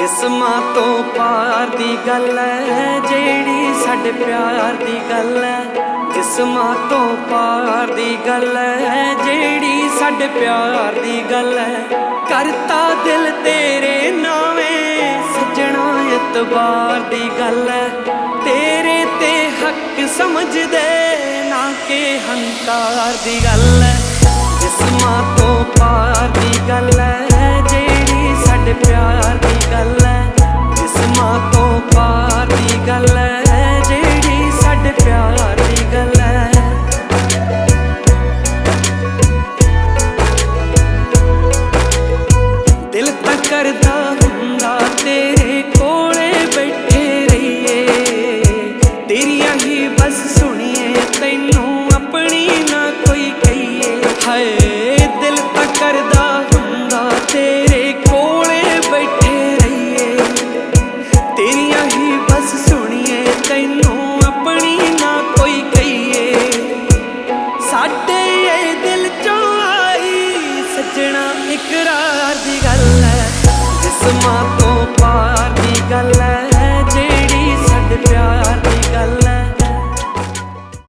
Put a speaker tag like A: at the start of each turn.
A: ਜਿਸਮਾਂ ਤੋਂ ਪਾਰ ਦੀ ਗੱਲ ਹੈ, ਜਿਹੜੀ ਸਾਡੇ ਪਿਆਰ ਦੀ ਗੱਲ ਹੈ। ਜਿਸਮਾਂ ਤੋਂ ਪਾਰ ਦੀ ਗੱਲ ਹੈ, ਜਿਹੜੀ ਸਾਡੇ ਪਿਆਰ ਦੀ ਗੱਲ ਹੈ। ਕਰਤਾ ਦਿਲ ਤੇਰੇ ਨਾਵੇਂ, ਸੱਜਣਾ ਇਤਬਾਰ ਦੀ ਗੱਲ ਹੈ। ਤੇਰੇ ਤੇ ਹੱਕ ਸਮਝਦੇ, ਨਾ ਕਿ ਹੰਕਾਰ ਦੀ ਗੱਲ ਹੈ। ਜਿਸਮਾਂ ਕਰਦਾ ਹੁੰਦਾ, ਤੇਰੇ ਕੋਲੇ ਬੈਠੇ ਰਹੀਏ। ਤੇਰੀਆਂ ਹੀ ਬਸ ਸੁਣੀਏ, ਤੈਨੂੰ ਆਪਣੀ ਨਾ ਕੋਈ ਕਹੀਏ। ਹਾਏ, ਦਿਲ ਤਾਂ ਕਰਦਾ ਹੁੰਦਾ, ਤੇਰੇ ਕੋਲੇ ਬੈਠੇ ਰਹੀਏ। ਤੇਰੀਆਂ ਹੀ ਬਸ ਸੁਣੀਏ, ਤੈਨੂੰ ਆਪਣੀ ਨਾ ਕੋਈ ਕਹੀਏ। ਸਾਡੇ ਇਹ ਦਿਲ ਚੋਂ ਆਈ ਸੱਜਣਾ ਇਕਰਾਰ ਦੀ got